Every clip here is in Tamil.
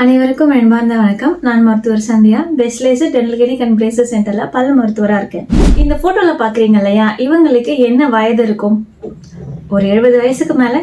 அனைவருக்கும் அன்பார்ந்த வணக்கம். நான் மருத்துவர் Sandhya. Best laser dental clinic and braces சென்டர்ல பல் மருத்துவராக இருக்கேன். இந்த போட்டோல பாக்குறீங்க இல்லையா? இவங்களுக்கு என்ன வயது இருக்கும்? ஒரு எழுபது வயசுக்கு மேல?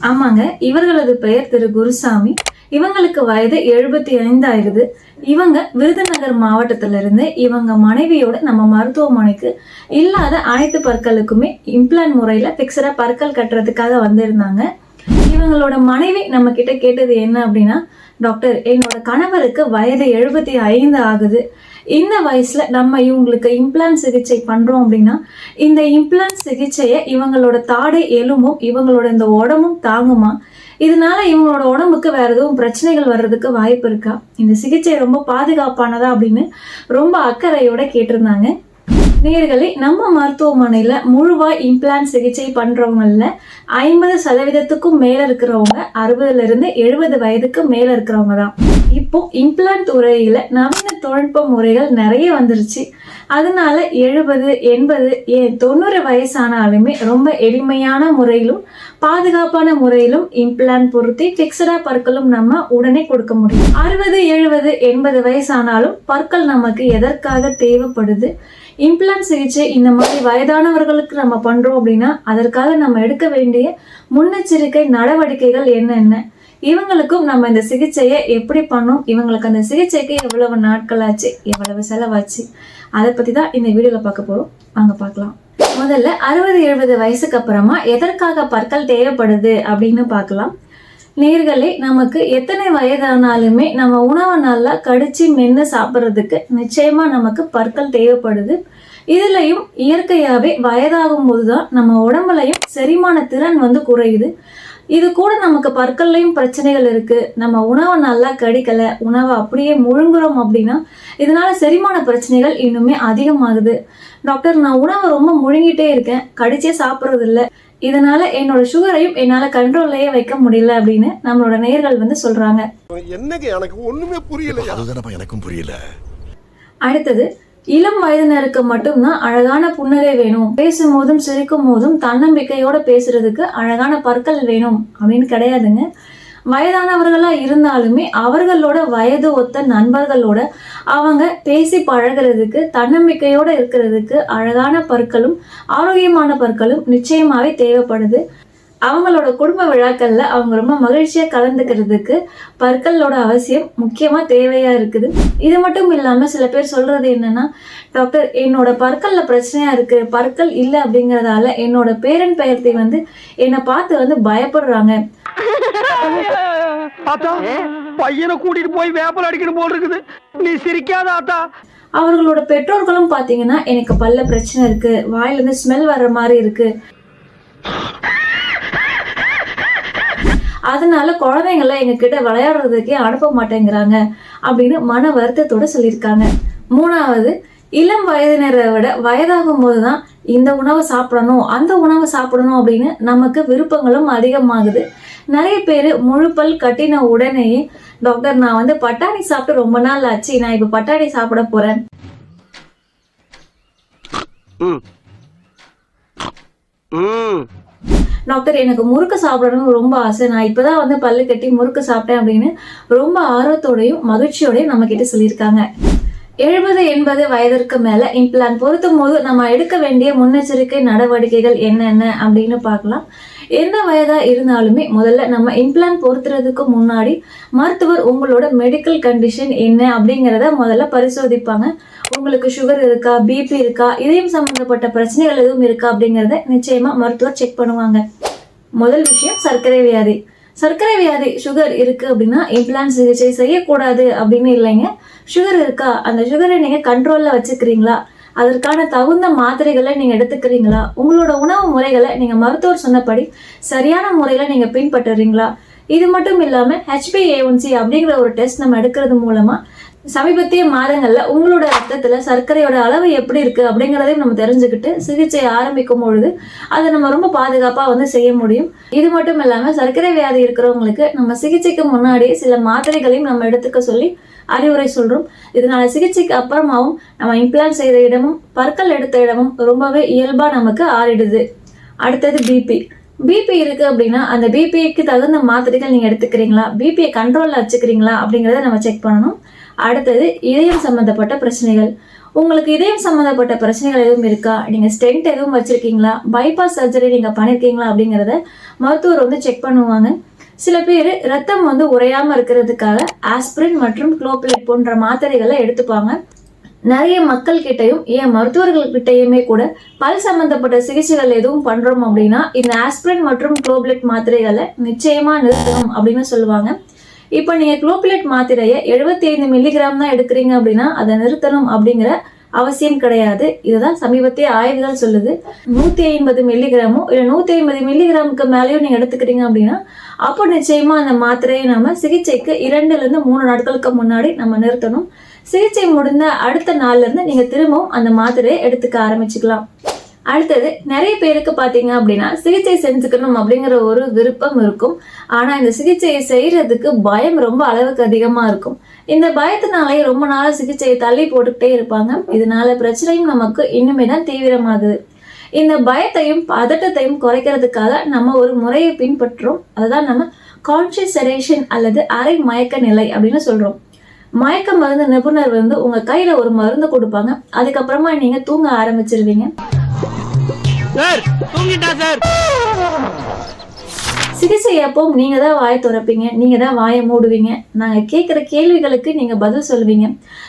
ஆமாங்க. இவர்களது பெயர் திரு. குருசாமி. இவங்களுக்கு வயது எழுபத்தி ஐந்து ஆகுது இவங்க விருதுநகர் மாவட்டத்துல இருந்து இவங்க மனைவியோட நம்ம மருத்துவமனைக்கு இல்லாத அனைத்து பற்களுக்குமே இம்ப்ளான் முறையில பிக்சரா பற்கள் கட்டுறதுக்காக வந்திருந்தாங்க. இவங்களோட மனைவி நம்ம கிட்ட கேட்டது என்ன அப்படின்னா டாக்டர் என்னோட கணவருக்கு வயது எழுபத்தி ஐந்து ஆகுது. இந்த வயசுல நம்ம இவங்களுக்கு இம்ப்ளான் சிகிச்சை பண்றோம் அப்படின்னா இந்த இம்ப்ளான் சிகிச்சையை இவங்களோட தாடை எலும்பும் இவங்களோட இந்த உடம்பும் தாங்குமா? இதனால இவங்களோட உடம்புக்கு வேற எதுவும் பிரச்சனைகள் வர்றதுக்கு வாய்ப்பு இருக்கா? இந்த சிகிச்சை ரொம்ப பாதுகாப்பானதா? அப்படின்னு ரொம்ப அக்கறையோட கேட்டிருந்தாங்க. நேர்களே நம்ம மருத்துவமனையில் முழுவாய் இம்ப்ளான்ட் சிகிச்சை பண்ணுறவங்களில் ஐம்பது சதவீதத்துக்கும் மேலே இருக்கிறவங்க அறுபதுலேருந்து எழுபது வயதுக்கு மேலே இருக்கிறவங்க தான். இப்போ இம்ப்ளான்ட் துறையில் நவீன தொழில்நுட்ப முறைகள் நிறைய வந்துருச்சு. அதனால எழுபது எண்பது ஏன் தொண்ணூறு வயசானாலுமே ரொம்ப எளிமையான முறையிலும் பாதுகாப்பான முறையிலும் இம்ப்ளான் பொருத்தி ஃபிக்ஸடா பற்களும் நம்ம உடனே கொடுக்க முடியும். அறுபது எழுபது எண்பது வயசானாலும் பற்கள் நமக்கு எதற்காக தேவைப்படுது? இம்ப்ளான் சிகிச்சை இந்த மாதிரி வயதானவர்களுக்கு நம்ம பண்றோம் அப்படின்னா அதற்காக நம்ம எடுக்க வேண்டிய முன்னெச்சரிக்கை நடவடிக்கைகள் என்னென்ன? இவங்களுக்கும் நம்ம இந்த சிகிச்சையை எப்படி பண்ணோம்? இவங்களுக்கு அந்த சிகிச்சைக்கு எவ்வளவு நாட்கள் ஆச்சு? எவ்வளவு செலவாச்சு? அதை பத்தி தான் இந்த வீடியோல பார்க்க போறோம். வாங்க பார்க்கலாம். முதல்ல அறுபது எழுபது வயசுக்கு அப்புறமா எதற்காக பற்கள் தேவைப்படுது அப்படின்னு பார்க்கலாம். நேர்களே நமக்கு எத்தனை வயதானாலுமே நம்ம உணவை நல்லா கடிச்சு மென்று சாப்பிட்றதுக்கு நிச்சயமாக நமக்கு பற்கள் தேவைப்படுது. இதுலையும் இயற்கையாகவே வயதாகும் போது தான் நம்ம உடம்புலையும் செரிமான திறன் வந்து குறையுது. இது கூட நமக்கு பற்கள்லையும் பிரச்சனைகள் இருக்கு. நம்ம உணவை நல்லா கடிக்கல உணவை அப்படியே முழுங்குறோம் அப்படின்னா இதனால செரிமான பிரச்சனைகள் இன்னுமே அதிகமாகுது. டாக்டர் நான் உணவை ரொம்ப முழுங்கிட்டே இருக்கேன் கடிச்சே சாப்பிட்றது இல்ல இதனால என்னோட சுகரையும் என்னால கண்ட்ரோல்லையே வைக்க முடியல அப்படின்னு நம்மளோட நேர்கள் வந்து சொல்றாங்க. என்னங்க எனக்கு ஒண்ணுமே புரியல எனக்கும் புரியல. அடுத்தது இளம் வயதினருக்கு மட்டும்தான் அழகான புன்னகை வேணும். பேசும்போதும் சிரிக்கும் போதும் தன்னம்பிக்கையோட பேசுறதுக்கு அழகான பற்கள் வேணும். அப்படின்னு கிடையாதுங்க. வயதானவர்களா இருந்தாலுமே அவர்களோட வயது ஒத்த நண்பர்களோட அவங்க பேசி பழகுறதுக்கு தன்னம்பிக்கையோட இருக்கிறதுக்கு அழகான பற்களும் ஆரோக்கியமான பற்களும் நிச்சயமாவே தேவைப்படுது. அவங்களோட குடும்ப விழாக்கள்ல அவங்க ரொம்ப மகிழ்ச்சியா கலந்துக்கிறதுக்கு பற்களோட அவசியம் முக்கியமா தேவையா இருக்குது. இது மட்டும் இல்லாம சில பேர் சொல்றது என்னன்னா டாக்டர் என்னோட பற்கள்ல பிரச்சனையா இருக்கு பற்கள் இல்லை அப்படிங்கறதால என்னோட பேரன் பெயர்த்தை வந்து என்னை பார்த்து வந்து பயப்படுறாங்க. பையனை கூட்டிட்டு போய் வேப்பல் அடிக்கணும் போல் இருக்குது. நீ சிரிக்காத ஆத்தா. அவர்களோட பெற்றோர்களும் பாத்தீங்கன்னா எனக்கு பல்ல பிரச்சனை இருக்கு வாயில இருந்து ஸ்மெல் வர்ற மாதிரி இருக்கு. அதனால குழந்தைங்களை எங்ககிட்ட விளையாடுறதுக்கே அனுப்ப மாட்டேங்கிறாங்க அப்படின்னு மன வருத்தத்தோட சொல்லியிருக்காங்க. மூணாவது இளம் வயதினரை விட வயதாகும் போதுதான் இந்த உணவை சாப்பிடணும் அந்த உணவை சாப்பிடணும் அப்படின்னு நமக்கு விருப்பங்களும் அதிகமாகுது. நிறைய பேர் முழுப்பல் கட்டின உடனேயே டாக்டர் நான் வந்து பட்டாணி சாப்பிட்டு ரொம்ப நாள் ஆச்சு நான் இப்போ பட்டாணி சாப்பிட போறேன். டாக்டர் எனக்கு முறுக்கு சாப்பிடணும்னு ரொம்ப ஆசை. நான் இப்போதான் வந்து பல்லு கட்டி முறுக்கு சாப்பிட்டேன் அப்படின்னு ரொம்ப ஆர்வத்தோடையும் மகிழ்ச்சியோடையும் நம்ம கிட்ட சொல்லியிருக்காங்க. எழுபது எண்பது வயதிற்கு மேல இம்ப்ளான் பொருத்தும் போது நம்ம எடுக்க வேண்டிய முன்னெச்சரிக்கை நடவடிக்கைகள் என்னென்ன அப்படின்னு பார்க்கலாம். எந்த வயதா இருந்தாலுமே முதல்ல நம்ம இம்ப்ளான் பொருத்துறதுக்கு முன்னாடி மருத்துவர் உங்களோட மெடிக்கல் கண்டிஷன் என்ன அப்படிங்கிறத முதல்ல பரிசோதிப்பாங்க. உங்களுக்கு சுகர் இருக்கா பிபி இருக்கா இதயம் சம்பந்தப்பட்ட பிரச்சனைகள் எதுவும் இருக்கா அப்படிங்கிறத நிச்சயமா மருத்துவர் செக் பண்ணுவாங்க. முதல் விஷயம் சர்க்கரை வியாதி. சர்க்கரை வியாதி சுகர் இருக்கு அப்படின்னா இம்ப்ளான் சிகிச்சை செய்யக்கூடாது அப்படின்னு இல்லைங்க. சுகர் இருக்கா அந்த சுகரை நீங்க கண்ட்ரோல்ல வச்சுக்கிறீங்களா? அதற்கான தகுந்த மாத்திரைகளை நீங்க எடுத்துக்கிறீங்களா? உங்களோட உணவு முறைகளை நீங்க மருத்துவர் சொன்னபடி சரியான முறையில நீங்க பின்பற்றுறீங்களா? இது மட்டும் இல்லாம ஹெச்பிஏஒன்சி அப்படிங்கிற ஒரு டெஸ்ட் நம்ம எடுக்கிறது மூலமா சமீபத்திய மாதங்கள்ல உங்களோட ரத்தத்துல சர்க்கரையோட அளவு எப்படி இருக்கு அப்படிங்கிறதையும் நம்ம தெரிஞ்சுக்கிட்டு சிகிச்சை ஆரம்பிக்கும் பொழுது அதை நம்ம ரொம்ப பாதுகாப்பா வந்து செய்ய முடியும். இது மட்டும் இல்லாம சர்க்கரை வியாதி இருக்கிறவங்களுக்கு நம்ம சிகிச்சைக்கு முன்னாடியே சில மாத்திரைகளையும் நம்ம எடுத்துக்க சொல்லி அறிவுரை சொல்றோம். இதனால சிகிச்சைக்கு அப்புறமாவும் நம்ம இம்ப்ளான்ட் செய்த இடமும் பற்கள் எடுத்த இடமும் ரொம்பவே இயல்பா நமக்கு ஆறிடுது. அடுத்தது பிபி பிபி இருக்குது அப்படின்னா அந்த பிபிக்கு தகுந்த மாத்திரைகள் நீங்கள் எடுத்துக்கிறீங்களா? பிபியை கண்ட்ரோலில் வச்சுக்கிறீங்களா அப்படிங்கிறத நம்ம செக் பண்ணணும். அடுத்தது இதயம் சம்மந்தப்பட்ட பிரச்சனைகள். உங்களுக்கு இதயம் சம்மந்தப்பட்ட பிரச்சனைகள் எதுவும் இருக்கா? நீங்கள் ஸ்டென்ட் எதுவும் வச்சுருக்கீங்களா? பைபாஸ் சர்ஜரி நீங்கள் பண்ணியிருக்கீங்களா அப்படிங்கிறத மருத்துவர் வந்து செக் பண்ணுவாங்க. சில பேர் ரத்தம் வந்து உறையாமல் இருக்கிறதுக்காக ஆஸ்பிரின் மற்றும் குளோபிலேட் போன்ற மாத்திரைகளை எடுத்துப்பாங்க. நிறைய மக்கள் கிட்டையும் ஏன் மருத்துவர்கள் கிட்டையுமே கூட பல் சம்பந்தப்பட்ட சிகிச்சைகள் எதுவும் பண்றோம் அப்படின்னா இந்த ஆஸ்பிரின் மற்றும் குளோப்லெட் மாத்திரைகளை நிச்சயமா நிறுத்தணும் அப்படின்னு சொல்லுவாங்க. இப்போ நீங்கள் குளோபிலேட் மாத்திரையை 75 ஐந்து மில்லிகிராம் தான் எடுக்கிறீங்க அப்படின்னா அதை நிறுத்தணும் அப்படிங்கிற அவசியம் கிடையாது. இதுதான் சமீபத்திய ஆய்வுகள் சொல்லுது. நூற்றி ஐம்பது மில்லிகிராமோ இல்லை நூற்றி ஐம்பது மில்லிகிராமுக்கு மேலேயும் நீங்கள் எடுத்துக்கிறீங்க அப்படின்னா அப்போ நிச்சயமாக அந்த மாத்திரையை நம்ம சிகிச்சைக்கு இரண்டுலேருந்து மூணு நாட்களுக்கு முன்னாடி நம்ம நிறுத்தணும். சிகிச்சை முடிந்த அடுத்த நாள்லேருந்து நீங்கள் திரும்பவும் அந்த மாத்திரையை எடுத்துக்க ஆரம்பிச்சுக்கலாம். அடுத்தது நிறைய பேருக்கு பார்த்தீங்க அப்படின்னா சிகிச்சை செஞ்சுக்கணும் அப்படிங்கிற ஒரு விருப்பம் இருக்கும். ஆனா இந்த சிகிச்சையை செய்யறதுக்கு பயம் ரொம்ப அளவுக்கு அதிகமா இருக்கும். இந்த பயத்தினாலே ரொம்ப நாளா சிகிச்சையை தள்ளி போட்டுக்கிட்டே இருப்பாங்க. இதனால பிரச்சனையும் நமக்கு இன்னுமே தான் தீவிரமாகுது. இந்த பயத்தையும் பதட்டத்தையும் குறைக்கிறதுக்காக நம்ம ஒரு முறையை பின்பற்றுறோம். அதுதான் நம்ம கான்ஷியஸ் அல்லது அரை மயக்க நிலை அப்படின்னு சொல்றோம். மயக்க மருந்து நிபுணர் வந்து உங்க கையில ஒரு மருந்து கொடுப்பாங்க. அதுக்கப்புறமா நீங்க தூங்க ஆரம்பிச்சிருவீங்க. சார் தூங்கிட்டா சார். சிகிச்சை அப்போ நீங்க தான் வாயை துறப்பீங்க. நீங்க தான் வாயை மூடுவீங்க. நாங்க கேட்குற கேள்விகளுக்கு நீங்க பதில் சொல்லுவீங்க.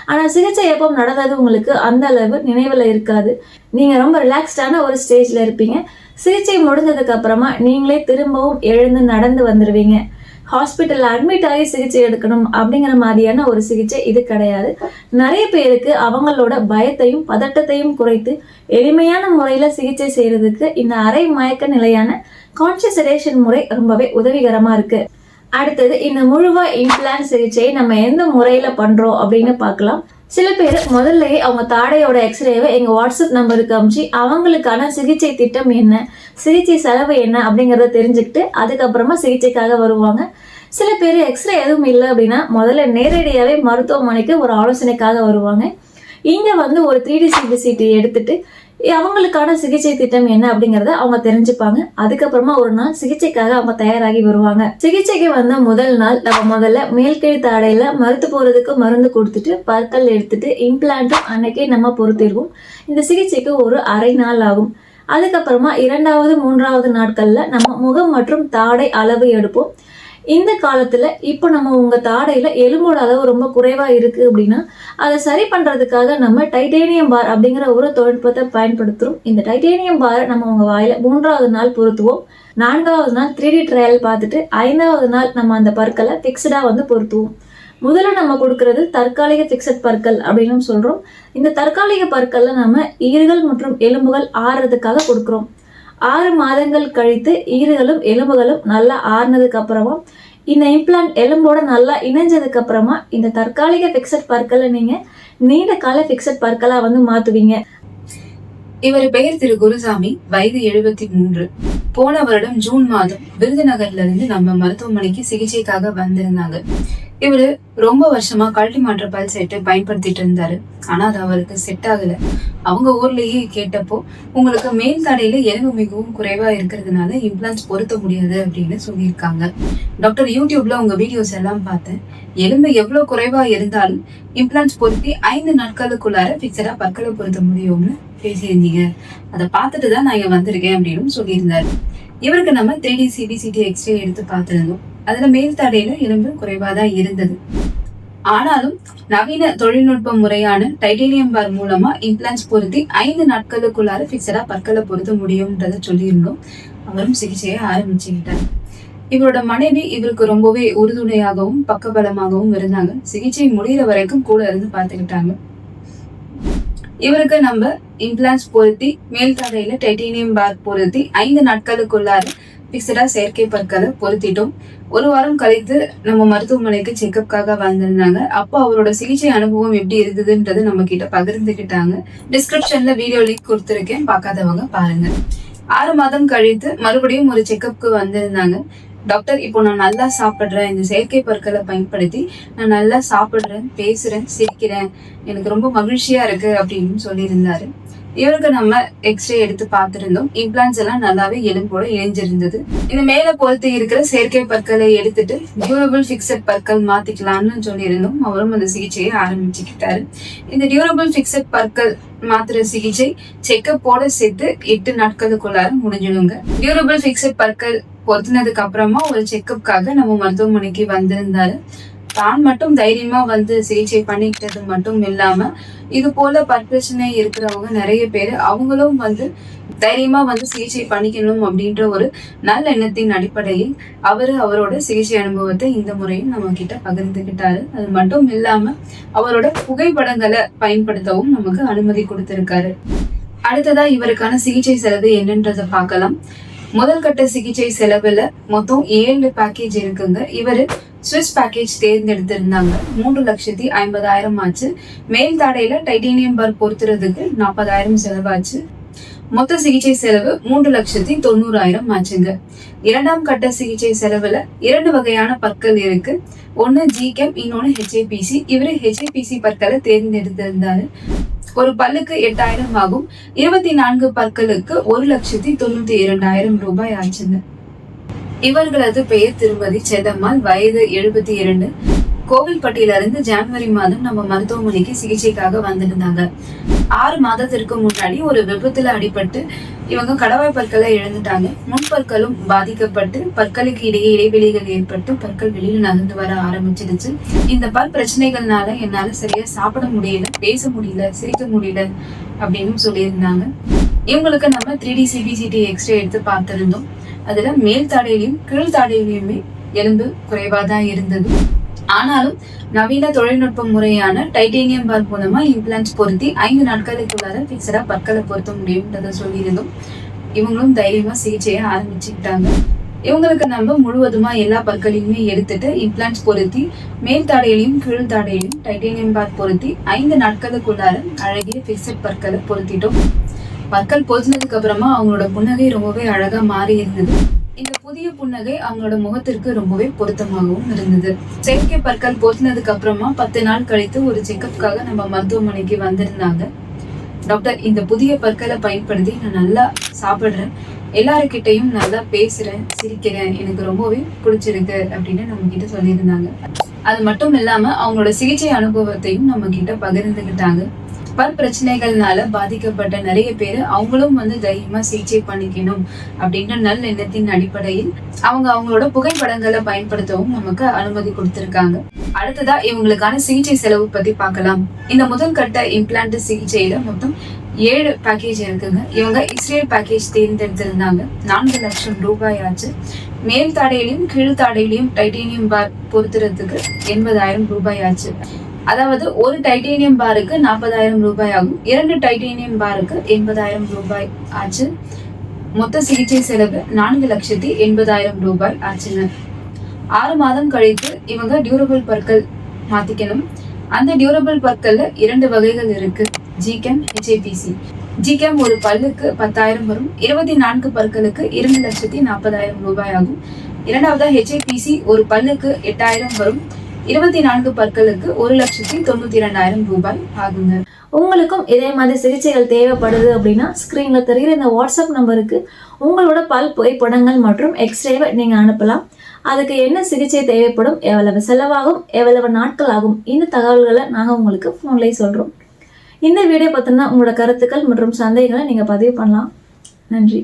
ஆனா சிகிச்சை அப்போ நடந்தது உங்களுக்கு அந்த அளவு நினைவுல இருக்காது. நீங்க ரொம்ப ரிலாக்ஸ்டான ஒரு ஸ்டேஜ்ல இருப்பீங்க. சிகிச்சை முடிஞ்சதுக்கு அப்புறமா நீங்களே திரும்பவும் எழுந்து நடந்து வந்துடுவீங்க ஹாஸ்பிட்டலில் அட்மிட் ஆகி சிகிச்சை எடுக்கணும் அப்படிங்கிற மாதிரியான ஒரு சிகிச்சை இது கிடையாது. நிறைய பேருக்கு அவங்களோட பயத்தையும் பதட்டத்தையும் குறைத்து எளிமையான முறையில் சிகிச்சை செய்கிறதுக்கு இந்த அரை மயக்க நிலையான கான்சியஸ் முறை ரொம்பவே உதவிகரமாக இருக்குது அடுத்தது இந்த முழுவா இம்ப்ளான்ட் சிகிச்சையை நம்ம எந்த முறையில் பண்ணுறோம் அப்படின்னு பார்க்கலாம். சில பேர் முதல்லயே அவங்க தாடையோட எக்ஸ்ரேவை எங்க வாட்ஸ்அப் நம்பருக்கு அமுச்சு அவங்களுக்கான சிகிச்சை திட்டம் என்ன சிகிச்சை செலவு என்ன அப்படிங்கறத தெரிஞ்சுக்கிட்டு அதுக்கப்புறமா சிகிச்சைக்காக வருவாங்க. சில பேர் எக்ஸ்ரே எதுவும் இல்லை அப்படின்னா முதல்ல நேரடியாகவே மருத்துவமனைக்கு ஒரு ஆலோசனைக்காக வருவாங்க. இங்க வந்து ஒரு த்ரீ டி சிபிசிடி எடுத்துட்டு அவங்களுக்கான சிகிச்சை திட்டம் என்ன அப்படிங்கறத அவங்க தெரிஞ்சுப்பாங்க. அதுக்கப்புறமா ஒரு நாள் சிகிச்சைக்காக அவங்க தயாராகி வருவாங்க. சிகிச்சைக்கு வந்த முதல் நாள் நம்ம முதல்ல மேல்கழுத்து தாடையில மருத்து போறதுக்கு மருந்து கொடுத்துட்டு பற்கள் எடுத்துட்டு இம்ப்ளான்ட்டும் அன்னைக்கே நம்ம பொறுத்திடுவோம் இந்த சிகிச்சைக்கு ஒரு அரை நாள் ஆகும். அதுக்கப்புறமா இரண்டாவது மூன்றாவது நாட்கள்ல நம்ம முகம் மற்றும் தாடை அளவு எடுப்போம். இந்த காலத்துல இப்போ நம்ம உங்க தாடையில எலும்போட அளவு ரொம்ப குறைவா இருக்கு அப்படின்னா அதை சரி பண்றதுக்காக நம்ம டைட்டேனியம் பார் அப்படிங்கிற ஒரு தொழில்நுட்பத்தை பயன்படுத்துறோம். இந்த டைட்டேனியம் பாரை நம்ம உங்க வாயில மூன்றாவது நாள் பொருத்துவோம். நான்காவது நாள் த்ரீ டி ட்ரையல் பார்த்துட்டு ஐந்தாவது நாள் நம்ம அந்த பற்களை ஃபிக்ஸ்டா வந்து பொருத்துவோம். முதல்ல நம்ம கொடுக்கறது தற்காலிக ஃபிக்ஸட் பற்கள் அப்படின்னு சொல்றோம். இந்த தற்காலிக பற்கள்ல நம்ம ஈறுகள் மற்றும் எலும்புகள் ஆறுறதுக்காக கொடுக்குறோம். ஆறு மாதங்கள் கழித்து ஈறுகளும் எலும்புகளும் நல்லா ஆறுனதுக்கு அப்புறமா இந்த இம்ப்ளான்ட் எலும்போட நல்லா இணைஞ்சதுக்கு அப்புறமா இந்த தற்காலிக ஃபிக்ஸட் பற்களை நீங்க நீண்ட கால ஃபிக்ஸட் பற்களா வந்து மாத்துவீங்க. இவர் பெயர் திரு குருசாமி வயது எழுபத்தி மூன்று. போன வருடம் ஜூன் மாதம் விருதுநகர்ல இருந்து நம்ம மருத்துவமனைக்கு சிகிச்சைக்காக வந்திருந்தாங்க. இவரு ரொம்ப வருஷமா கழட்டி மாற்ற பல் செட்டு பயன்படுத்திட்டு இருந்தாரு. ஆனா அது அவருக்கு செட் ஆகல. அவங்க ஊர்லயே கேட்டப்போ உங்களுக்கு மேல் தடையில எலும்பு மிகவும் குறைவா இருக்கிறதுனால இம்ப்ளான்ஸ் பொருத்த முடியாது அப்படின்னு சொல்லியிருக்காங்க. டாக்டர் யூடியூப்ல உங்க வீடியோஸ் எல்லாம் பார்த்தேன். எலும்பு எவ்வளவு குறைவா இருந்தாலும் இம்ப்ளான்ஸ் பொருத்தி ஐந்து நாட்களுக்குள்ளார பிக்சரா பற்களை பொருத்த முடியும்னு பேசியிருந்தீங்க. அதை பார்த்துட்டு தான் நான் இங்க வந்திருக்கேன் அப்படின்னு சொல்லியிருந்தாரு. இவருக்கு நம்ம த்ரீ டி சிபிசிடி எக்ஸ்ரே எடுத்து பார்த்துருந்தோம். அதுல மேல் தடையில இரும்பு குறைவாதான் இருந்தது. ஆனாலும் நவீன தொழில்நுட்ப முறையான டைட்டேனியம் பார் மூலமா இம்ப்ளான்ஸ் பொருத்தி ஐந்து நாட்களுக்குள்ளார பிக்சடா பற்களை பொருத்த முடியும்ன்றத சொல்லியிருந்தோம். அவரும் சிகிச்சையை ஆரம்பிச்சுக்கிட்டார். இவரோட மனைவி இவருக்கு ரொம்பவே உறுதுணையாகவும் பக்கபலமாகவும் இருந்தாங்க. சிகிச்சை முடிகிற வரைக்கும் கூட இருந்து பார்த்துக்கிட்டாங்க. இவருக்கு நம்ம இம்ப்ளான்ஸ் பொருத்தி மேல் தடையில டைட்டேனியம் பார் பொருத்தி ஐந்து நாட்களுக்குள்ளார பிக்சடா செயற்கை பற்களை பொருத்திட்டோம். ஒரு வாரம் கழித்து நம்ம மருத்துவமனைக்கு செக்கப்காக வந்திருந்தாங்க. அப்போ அவரோட சிகிச்சை அனுபவம் எப்படி இருந்ததுன்றது நம்ம கிட்ட பகிர்ந்துக்கிட்டாங்க டிஸ்கிரிப்ஷன்ல வீடியோ லிங்க் கொடுத்துருக்கேன். பார்க்காதவங்க பாருங்க. ஆறு மாதம் கழித்து மறுபடியும் ஒரு செக்கப்க்கு வந்திருந்தாங்க. டாக்டர் இப்போ நான் நல்லா சாப்பிட்றேன். இந்த செயற்கை பற்களை பயன்படுத்தி நான் நல்லா சாப்பிட்றேன் பேசுறேன் சிரிக்கிறேன். எனக்கு ரொம்ப மகிழ்ச்சியா இருக்கு அப்படின்னு சொல்லியிருந்தாரு. இவருக்கு நம்ம எக்ஸ்ரே எடுத்து பார்த்திருந்தோம். இம்ப்ளான்ஸ் எல்லாம் நல்லாவே எலும்போட இணைஞ்சிருந்தது இந்த மேல பொறுத்து இருக்கிற செயற்கை பற்களை எடுத்துட்டு டியூரபிள் பிக்சட் பற்கள் மாத்திக்கலாம்னு சொல்லியிருந்தோம். அவரும் அந்த சிகிச்சையை ஆரம்பிச்சுக்கிட்டாரு. இந்த டியூரபிள் பிக்சட் பற்கள் மாத்திர சிகிச்சை செக்கப்போட சேர்த்து எட்டு நாட்களுக்குள்ளார முடிஞ்சிடுங்க. டியூரபிள் பிக்சட் பற்கள் பொருத்தினதுக்கு அப்புறமா ஒரு செக்கப்காக நம்ம மருத்துவமனைக்கு வந்திருந்தாரு. தான் மட்டும் தைரியமா வந்து சிகிச்சை பண்ணிக்கிட்டது மட்டும் இல்லாம இது போல பற்பிரச்சனை இருக்கிறவங்க நிறைய பேர் அவங்களும் வந்து தைரியமா வந்து சிகிச்சை பண்ணிக்கணும் அப்படின்ற ஒரு நல்ல எண்ணத்தின் அடிப்படையில் அவரு அவரோட சிகிச்சை அனுபவத்தை இந்த முறையும் நம்ம கிட்ட பகிர்ந்துகிட்டாரு. அது மட்டும் இல்லாம அவரோட புகைப்படங்களை பயன்படுத்தவும் நமக்கு அனுமதி கொடுத்திருக்காரு. அடுத்ததா இவருக்கான சிகிச்சை செலவு என்னன்றதை பார்க்கலாம். முதல் கட்ட சிகிச்சை செலவுல மொத்தம் ஏழு பேக்கேஜ் இருக்குங்க. இவரு சுவிஸ் பேக்கேஜ் தேர்ந்தெடுத்திருந்தாங்க. மூன்று லட்சத்தி ஐம்பதாயிரம் ஆச்சு. மேல் தாடையில டைட்டேனியம் பார் பொருத்துறதுக்கு நாற்பதாயிரம் செலவாச்சு. மொத்த சிகிச்சை செலவு மூன்று லட்சத்தி தொண்ணூறாயிரம் ஆச்சுங்க. இரண்டாம் கட்ட சிகிச்சை செலவுல இரண்டு வகையான பற்கள் இருக்கு. ஒன்னு ஜிகேம் இன்னொன்னு ஹெச்ஏபிசி இவரு ஹெச்ஏபிசி பற்களை தேர்ந்தெடுத்திருந்தாரு. ஒரு பல்லுக்கு எட்டாயிரம் ஆகும். இருபத்தி நான்கு பற்களுக்கு ஒரு லட்சத்தி தொண்ணூத்தி இரண்டாயிரம் ரூபாய் ஆச்சுங்க. இவர்களது பெயர் திருமதி செதம்மாள். வயது எழுபத்தி இரண்டு. கோவில்பட்டியில இருந்து ஜனவரி மாதம் நம்ம மருத்துவமனைக்கு சிகிச்சைக்காக வந்திருந்தாங்க. ஆறு மாதத்திற்கு முன்னாடி ஒரு விபத்துல அடிபட்டு இவங்க கடவாய் பற்களை இழந்துட்டாங்க. முன்பற்களும் பாதிக்கப்பட்டு பற்களுக்கு இடையே இடைவெளிகள் ஏற்பட்டு பற்கள் வெளியில நகர்ந்து வர ஆரம்பிச்சிருச்சு இந்த பல் பிரச்சனைகள்னால என்னால சரியா சாப்பிட முடியல பேச முடியல சிரிக்க முடியல அப்படின்னு சொல்லியிருந்தாங்க. இவங்களுக்கு நம்ம த்ரீ டி சிபிசிடி எக்ஸ்ரே எடுத்து பார்த்திருந்தோம். அதுல மேல் தாடையிலையும் கீழ் தாடையிலையுமே எலும்பு குறைவா தான் இருந்தது. ஆனாலும் நவீன தொழில்நுட்ப முறையான டைட்டேனியம் பார் மூலமா இம்ப்ளான்ஸ் பொருத்தி ஐந்து நாட்களுக்குள்ளார பிக்சடா பற்களை பொருத்த முடியும்ன்றத சொல்லியிருந்தோம். இவங்களும் தைரியமா சிகிச்சையை ஆரம்பிச்சுக்கிட்டாங்க. இவங்களுக்கு நம்ம முழுவதுமா எல்லா பற்களையுமே எடுத்துட்டு இம்ப்ளான்ஸ் பொருத்தி மேல் தாடையிலையும் கீழ் தாடையிலையும் டைட்டேனியம் பார் பொருத்தி ஐந்து நாட்களுக்குள்ளார அழகிய பிக்சட் பற்களை பொருத்திட்டோம். பற்கள் பொருத்தினதுக்கு அப்புறமா அவங்களோட புன்னகை ரொம்பவே அழகா மாறி இருந்தது. இந்த புதிய புன்னகை அவங்களோட முகத்திற்கு ரொம்பவே பொருத்தமாகவும் இருந்தது. செயற்கை பற்கள் பொருத்தினதுக்கு அப்புறமா பத்து நாள் கழித்து ஒரு செக்கப்காக நம்ம மருத்துவமனைக்கு வந்திருந்தாங்க. டாக்டர் இந்த புதிய பற்களை பயன்படுத்தி நான் நல்லா சாப்பிட்றேன். எல்லாருக்கிட்டையும் நல்லா பேசுறேன் சிரிக்கிறேன். எனக்கு ரொம்பவே பிடிச்சிருக்கு அப்படின்னு நம்ம கிட்ட சொல்லியிருந்தாங்க. அது மட்டும் இல்லாம அவங்களோட சிகிச்சை அனுபவத்தையும் நம்ம கிட்ட பகிர்ந்துகிட்டாங்க. பல் பிரச்சனைகள்னால பாதிக்கப்பட்ட நிறைய பேர் அவங்களும் வந்து தைரியமா சிகிச்சை பண்ணிக்கணும் அப்படின்ற நல்ல எண்ணத்தின் அடிப்படையில் அவங்க அவங்களோட புகைப்படங்களை பயன்படுத்தவும் நமக்கு அனுமதி கொடுத்திருக்காங்க. அடுத்ததா இவங்களுக்கான சிகிச்சை செலவு பத்தி பார்க்கலாம். இந்த முதல் கட்ட இம்ப்ளான்ட் சிகிச்சையில மொத்தம் ஏழு பேக்கேஜ் இருக்குங்க. இவங்க இஸ்ரேல் பேக்கேஜ் தேர்ந்தெடுத்திருந்தாங்க. நான்கு லட்சம் ரூபாய் ஆச்சு மேல் தாடையிலையும் கீழ் தாடையிலையும் டைட்டேனியம் பார் பொருத்துறதுக்கு எண்பதாயிரம் ரூபாய் ஆச்சு அதாவது ஒரு டைட்டேனியம் பாருக்கு நாற்பதாயிரம் ரூபாய் ஆகும் இரண்டு டைட்டேனியம் பாருக்கு எண்பதாயிரம் ரூபாய் ஆச்சு. மொத்த சிகிச்சை செலவு நான்கு லட்சத்தி எண்பதாயிரம் ரூபாய் ஆச்சுங்க. ஆறு மாதம் கழித்து இவங்க டியூரபிள் பற்கள் மாத்திக்கணும். அந்த டியூரபிள் பற்கள்ல இரண்டு வகைகள் இருக்கு. ஜிகெம் ஹெச்ஏபிசி ஜிகெம் ஒரு பல்லுக்கு பத்தாயிரம் வரும். இருபத்தி நான்கு பற்களுக்கு இரண்டு லட்சத்தி நாற்பதாயிரம் ரூபாய் ஆகும் இரண்டாவதா ஹெச்ஏபிசி ஒரு பல்லுக்கு எட்டாயிரம் வரும். இருபத்தி நான்கு பற்களுக்கு ஒரு லட்சத்தி தொண்ணூத்தி இரண்டாயிரம் ரூபாய் ஆகுங்க. உங்களுக்கும் இதே மாதிரி சிகிச்சைகள் தேவைப்படுது அப்படின்னா ஸ்க்ரீனில் தெரிகிற இந்த வாட்ஸ்அப் நம்பருக்கு உங்களோட பல் புகைப்படங்கள் மற்றும் எக்ஸ்ரேவை நீங்கள் அனுப்பலாம். அதுக்கு என்ன சிகிச்சை தேவைப்படும் எவ்வளவு செலவாகும் எவ்வளவு நாட்கள் ஆகும் இந்த தகவல்களை நாங்கள் உங்களுக்கு ஃபோன்லேயே சொல்கிறோம் இந்த வீடியோ பார்த்தோம்னா உங்களோட கருத்துக்கள் மற்றும் சந்தேகங்களை நீங்கள் பதிவு பண்ணலாம். நன்றி.